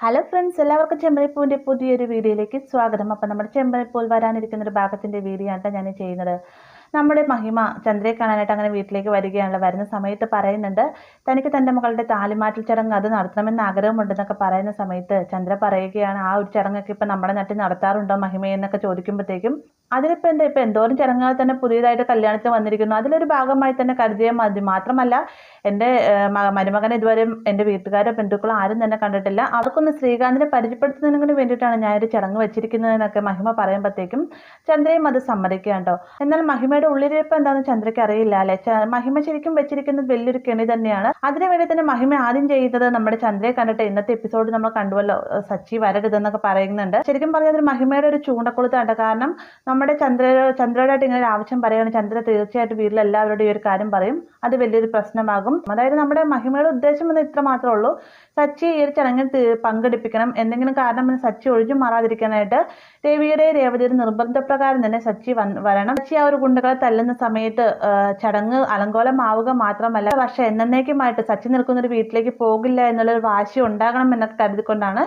Hello friends എല്ലാവർക്കും ചെമ്പരിപ്പൂവിന്റെ പുതിയൊരു വീഡിയോയിലേക്ക് സ്വാഗതം. അപ്പം നമ്മുടെ ചെമ്പരിപ്പൂൽ വരാനിരിക്കുന്ന ഒരു ഭാഗത്തിന്റെ വീഡിയോ ആണ് ഞാൻ ചെയ്യുന്നത്. നമ്മുടെ മഹിമ ചന്ദ്രയെ കാണാനായിട്ട് അങ്ങനെ വീട്ടിലേക്ക് വരികയാണല്ലോ. വരുന്ന സമയത്ത് പറയുന്നുണ്ട് തനിക്ക് തന്റെ മകളുടെ താലിമാറ്റൽ ചടങ്ങ് അത് നടത്തണമെന്ന് ആഗ്രഹമുണ്ടെന്നൊക്കെ പറയുന്ന സമയത്ത് ചന്ദ്ര പറയുകയാണ് ആ ഒരു ചടങ്ങൊക്കെ ഇപ്പം നമ്മുടെ നാട്ടിൽ നടത്താറുണ്ടോ മഹിമയെന്നൊക്കെ ചോദിക്കുമ്പോഴത്തേക്കും അതിലിപ്പോൾ എന്താ ഇപ്പം എന്തോരം ചടങ്ങുകൾ തന്നെ പുതിയതായിട്ട് കല്യാണത്തിന് വന്നിരിക്കുന്നു. അതിലൊരു ഭാഗമായി തന്നെ കരുതിയാൽ മതി. മാത്രമല്ല എന്റെ മരുമകൻ ഇതുവരെ എന്റെ വീട്ടുകാരോ ബന്ധുക്കളോ ആരും തന്നെ കണ്ടിട്ടില്ല. അവർക്കൊന്ന് ശ്രീകാന്തിനെ പരിചയപ്പെടുത്തുന്നതിന് വേണ്ടിയിട്ടാണ് ഞാനൊരു ചടങ്ങ് വെച്ചിരിക്കുന്നതെന്നൊക്കെ മഹിമ പറയുമ്പോഴത്തേക്കും ചന്ദ്രയും അത് സമ്മതിക്കുകയുണ്ടോ എന്നാൽ മഹിമയുടെ ഉള്ളിലിരിപ്പ് എന്താണെന്ന് ചന്ദ്രയ്ക്ക് അറിയില്ല അല്ലേ? മഹിമ ശരിക്കും വെച്ചിരിക്കുന്നത് വലിയൊരു കെണി തന്നെയാണ്. അതിനു വേണ്ടി തന്നെ മഹിമ ആദ്യം ചെയ്യുന്നത് നമ്മുടെ ചന്ദ്രയെ കണ്ടിട്ട് ഇന്നത്തെ എപ്പിസോഡ് നമ്മൾ കണ്ടുവല്ലോ സച്ചി വരരുതെന്നൊക്കെ പറയുന്നുണ്ട്. ശരിക്കും പറഞ്ഞാൽ മഹിമയുടെ ഒരു ചൂണ്ടക്കൊളുത്താണ് കാരണം നമ്മുടെ ചന്ദ്ര ചന്ദ്രയോടായിട്ട് ഇങ്ങനെ ഒരു ആവശ്യം പറയുകയാണ് ചന്ദ്ര തീർച്ചയായിട്ടും വീട്ടിൽ എല്ലാവരോടും ഈ ഒരു കാര്യം പറയും. അത് വലിയൊരു പ്രശ്നമാകും. അതായത് നമ്മുടെ മഹിമയുടെ ഉദ്ദേശം എന്ന് ഇത്ര മാത്രമേ ഉള്ളൂ. സച്ചി ഈ ഒരു ചടങ്ങിൽ പങ്കെടുപ്പിക്കണം. എന്തെങ്കിലും കാരണം സച്ചി ഒഴിഞ്ഞു മാറാതിരിക്കാനായിട്ട് രവിയുടെ രേവതിയുടെ നിർബന്ധപ്രകാരം തന്നെ സച്ചി വരണം. സച്ചി ആ ഒരു ഗുണ്ടകളെ തല്ലുന്ന സമയത്ത് ചടങ്ങ് അലങ്കോലമാവുക മാത്രമല്ല പക്ഷെ എന്നേക്കുമായിട്ട് സച്ചി നിൽക്കുന്ന ഒരു വീട്ടിലേക്ക് പോകില്ല എന്നുള്ളൊരു വാശി ഉണ്ടാകണം എന്നൊക്കെ കരുതിക്കൊണ്ടാണ്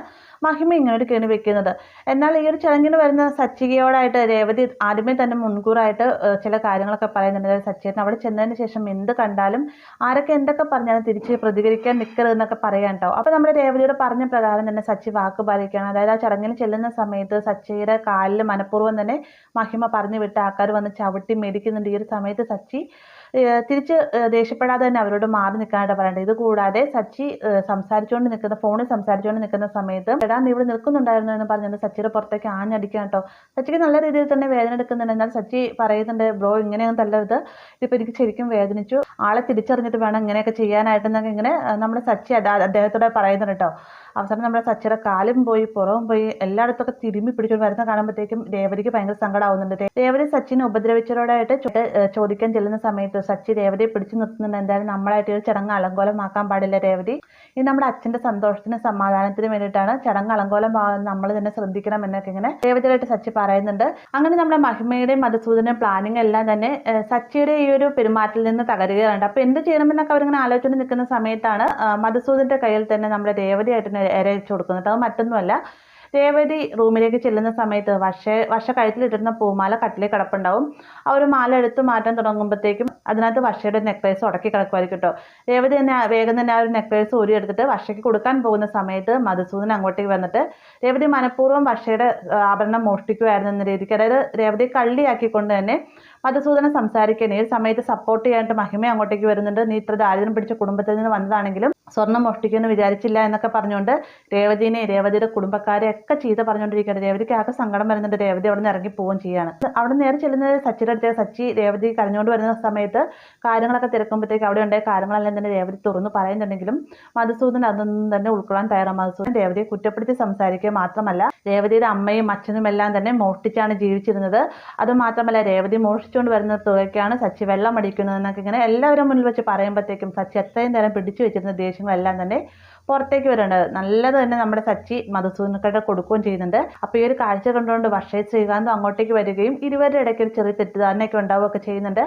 മഹിമ ഇങ്ങനെ ഒരു കെണി വെക്കുന്നത്. എന്നാൽ ഈ ഒരു ചടങ്ങിന് വരുന്ന സച്ചികയോടായിട്ട് രേവതി ആദ്യമേ തന്നെ മുൻകൂറായിട്ട് ചില കാര്യങ്ങളൊക്കെ പറയുന്നുണ്ട്. അതായത് സച്ചേട്ടൻ അവിടെ ചെന്നതിന് ശേഷം എന്ത് കണ്ടാലും ആരൊക്കെ എന്തൊക്കെ പറഞ്ഞാലും തിരിച്ച് പ്രതികരിക്കാൻ നിൽക്കരുത് എന്നൊക്കെ പറയാൻ ഉണ്ടാവും അപ്പോൾ നമ്മുടെ രേവതിയുടെ പറഞ്ഞ പ്രകാരം തന്നെ സച്ചി വാക്ക് പാലിക്കുകയാണ്. അതായത് ആ ചടങ്ങിൽ ചെല്ലുന്ന സമയത്ത് സച്ചിയുടെ കാലിൽ മനഃപൂർവം തന്നെ മഹിമ പറഞ്ഞു വിട്ട് ആൾക്കാർ വന്ന് ചവിട്ടി മേടിക്കുന്നുണ്ട്. ഈ ഒരു സമയത്ത് സച്ചി തിരിച്ച് ദേഷ്യപ്പെടാതെ തന്നെ അവരോട് മാറി നിൽക്കാനായിട്ട് പറയേണ്ടത് ഇത് കൂടാതെ സച്ചി സംസാരിച്ചുകൊണ്ട് നിൽക്കുന്ന ഫോണിൽ സംസാരിച്ചുകൊണ്ട് നിൽക്കുന്ന സമയത്ത് എടാ നീ ഇവിടെ നിൽക്കുന്നുണ്ടായിരുന്നു എന്ന് പറഞ്ഞത് സച്ചിയുടെ പുറത്തേക്ക് ആഞ്ഞടിക്കാൻ കേട്ടോ. സച്ചിക്ക് നല്ല രീതിയിൽ തന്നെ വേദന എടുക്കുന്നുണ്ട്. എന്നാൽ സച്ചി പറയുന്നുണ്ട് ബ്രോ ഇങ്ങനെയൊന്നും തല്ലരുത്. ഇതിപ്പോൾ എനിക്ക് ശരിക്കും വേദനിച്ചു. ആളെ തിരിച്ചറിഞ്ഞിട്ട് വേണം ഇങ്ങനെയൊക്കെ ചെയ്യാനായിട്ടെന്നൊക്കെ ഇങ്ങനെ നമ്മുടെ സച്ചി അദ്ദേഹത്തോടെ പറയുന്നുണ്ട് കേട്ടോ അവസാനം നമ്മുടെ സച്ചിയുടെ കാലും പോയി പുറവും പോയി എല്ലായിടത്തൊക്കെ തിരുമ്മി പിടിച്ചുകൊണ്ട് വരുന്ന കാണുമ്പോഴത്തേക്കും രേവതിക്ക് ഭയങ്കര സങ്കടമാവുന്നുണ്ട് രേവതി സച്ചിനെ ഉപദ്രവിച്ചവരോടായിട്ട് ചോദിക്കാൻ ചെല്ലുന്ന സമയത്ത് സച്ചി രേവതിയെ പിടിച്ചു നിർത്തുന്നുണ്ട്. എന്തായാലും നമ്മളായിട്ട് ഒരു ചടങ്ങ് അലങ്കോലമാക്കാൻ പാടില്ല രേവതി. ഇത് നമ്മുടെ അച്ഛന്റെ സന്തോഷത്തിനും സമാധാനത്തിനും വേണ്ടിയിട്ടാണ് ചടങ്ങ് അലങ്കോലം നമ്മൾ തന്നെ ശ്രദ്ധിക്കണം എന്നൊക്കെ ഇങ്ങനെ രേവതിയായിട്ട് സച്ചി പറയുന്നുണ്ട്. അങ്ങനെ നമ്മുടെ മഹിമയുടെയും മധുസൂദന പ്ലാനിങ് എല്ലാം തന്നെ സച്ചിയുടെ ഈ ഒരു പെരുമാറ്റത്തിൽ നിന്ന് തകരുകയാണ്. അപ്പൊ എന്ത് ചെയ്യണമെന്നൊക്കെ അവരിങ്ങനെ ആലോചിച്ചുകൊണ്ട് നിൽക്കുന്ന സമയത്താണ് മധുസൂദന്റെ കയ്യിൽ തന്നെ നമ്മുടെ രേവതിയായിട്ട് ഇരച്ചു കൊടുക്കുന്നത്. അത് മറ്റൊന്നുമല്ല. രേവതി റൂമിലേക്ക് ചെല്ലുന്ന സമയത്ത് വശ വശ കഴുത്തിലിട്ടിരുന്ന പൂമാല കട്ടിലേ കിടപ്പുണ്ടാവും. ആ ഒരു മാല എടുത്ത് മാറ്റാൻ തുടങ്ങുമ്പോഴത്തേക്കും അതിനകത്ത് വശയുടെ നെക്ലേസ് ഉടക്കി കിടക്കുമായിരിക്കും കേട്ടോ രേവതി തന്നെ വേഗം തന്നെ ആ ഒരു നെക്ലേസ് ഊരി എടുത്തിട്ട് വർഷയ്ക്ക് കൊടുക്കാൻ പോകുന്ന സമയത്ത് മധുസൂദൻ അങ്ങോട്ടേക്ക് വന്നിട്ട് രേവതി മനഃപൂർവം വശയുടെ ആഭരണം മോഷ്ടിക്കുമായിരുന്നു എന്ന രീതിക്ക്. അതായത് രേവതി കള്ളിയാക്കിക്കൊണ്ട് തന്നെ മധുസൂദനം സംസാരിക്കുകയാണ് ഈ സമയത്ത് സപ്പോർട്ട് ചെയ്യാനായിട്ട് മഹിമ അങ്ങോട്ടേക്ക് വരുന്നുണ്ട്. നീ ഇത്ര ദാരിദ്ര്യം പിടിച്ച കുടുംബത്തിൽ നിന്ന് വന്നതാണെങ്കിലും സ്വർണം മോഷ്ടിക്കുമെന്ന് വിചാരിച്ചില്ല എന്നൊക്കെ പറഞ്ഞുകൊണ്ട് രേവതിനെ രേവതിയുടെ കുടുംബക്കാരെ ഒക്കെ ചീത്ത പറഞ്ഞുകൊണ്ടിരിക്കുകയാണ്. രേവതിക്ക് ആകെ സങ്കടം വരുന്നുണ്ട്. രേവതി അവിടെ നിന്ന് ഇറങ്ങി പോവുകയും ചെയ്യാണ്. അവിടെ നേരെ ചെല്ലുന്നത് സച്ചിയുടെ അടുത്ത്. സച്ചി രേവതി കരഞ്ഞുകൊണ്ട് വരുന്ന സമയത്ത് കാര്യങ്ങളൊക്കെ തിരക്കുമ്പോഴത്തേക്ക് അവിടെ ഉണ്ടായ കാര്യങ്ങളെല്ലാം തന്നെ രേവതി തുറന്നു പറയുന്നുണ്ടെങ്കിലും മധുസൂദൻ അതൊന്നും തന്നെ ഉൾക്കൊള്ളാൻ തയ്യാറാണ്. മധുസൂദൻ രേവതിയെ കുറ്റപ്പെടുത്തി സംസാരിക്കുക മാത്രമല്ല രേവതിയുടെ അമ്മയും അച്ഛനും എല്ലാം തന്നെ മോഷ്ടിച്ചാണ് ജീവിച്ചിരുന്നത്. അത് മാത്രമല്ല രേവതി മോഷ്ടിച്ചുകൊണ്ട് വരുന്ന തുകയ്ക്കാണ് സച്ചി വെള്ളം അടിക്കുന്നതെന്നൊക്കെ ഇങ്ങനെ എല്ലാവരും മുന്നിൽ വെച്ച് പറയുമ്പോഴത്തേക്കും സച്ചി എത്രയും നേരം പിടിച്ചു വെച്ചിരുന്ന ദേഷ്യങ്ങളെല്ലാം തന്നെ പുറത്തേക്ക് വരുന്നുണ്ട് നല്ലത് തന്നെ നമ്മുടെ സച്ചി മധുസൂനക്കട കൊടുക്കുകയും ചെയ്യുന്നുണ്ട്. അപ്പോൾ ഈ ഒരു കാഴ്ച കണ്ടുകൊണ്ട് വർഷേ ശ്രീകാന്ത് അങ്ങോട്ടേക്ക് വരികയും ഇരുവരുടെ ഇടയ്ക്ക് ഒരു ചെറിയ തെറ്റിദ്ധാരണയൊക്കെ ഉണ്ടാവുകയൊക്കെ ചെയ്യുന്നുണ്ട്.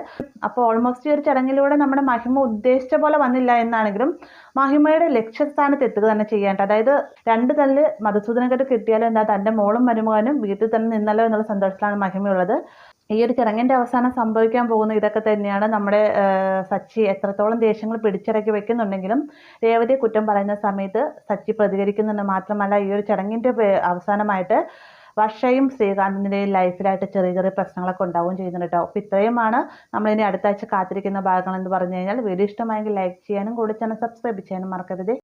അപ്പോൾ ഓൾമോസ്റ്റ് ഈ ഒരു ചടങ്ങിലൂടെ നമ്മുടെ മഹിമ ഉദ്ദേശിച്ച പോലെ വന്നില്ല എന്നാണെങ്കിലും മഹിമയുടെ ലക്ഷ്യസ്ഥാനത്ത് എത്തുക തന്നെ ചെയ്യാണ്ട് അതായത് രണ്ട് തല്ല് മധുസൂദനക്കെട്ട് കിട്ടിയാലും എന്താ തന്റെ മോളും മരുമകനും വീട്ടിൽ തന്നെ നിന്നല്ലോ എന്നുള്ള സന്തോഷത്തിലാണ് മഹിമയുള്ളത്. ഈ ഒരു ചടങ്ങിന്റെ അവസാനം സംഭവിക്കാൻ പോകുന്ന ഇതൊക്കെ തന്നെയാണ് നമ്മുടെ സച്ചി എത്രത്തോളം ദേഷ്യങ്ങൾ പിടിച്ചിറക്കി വെക്കുന്നുണ്ടെങ്കിലും രേവതിയെ കുറ്റം പറയുന്ന സമയത്ത് സച്ചി പ്രതികരിക്കുന്നുണ്ട് മാത്രമല്ല ഈ ഒരു ചടങ്ങിന്റെ അവസാനമായിട്ട് വർഷയും ശ്രീകാന്തിന്റെയും ലൈഫിലായിട്ട് ചെറിയ ചെറിയ പ്രശ്നങ്ങളൊക്കെ ഉണ്ടാവുകയും ചെയ്യുന്നുണ്ട് കേട്ടോ. അപ്പോൾ ഇത്രയുമാണ്. നമ്മളിനി അടുത്ത ആഴ്ച കാത്തിരിക്കുന്ന ഭാഗങ്ങൾ എന്ന് പറഞ്ഞു കഴിഞ്ഞാൽ വീഡിയോ ഇഷ്ടമായെങ്കിൽ ലൈക്ക് ചെയ്യാനും കൂടി ചാനൽ സബ്സ്ക്രൈബ് ചെയ്യാനും മറക്കരുത്.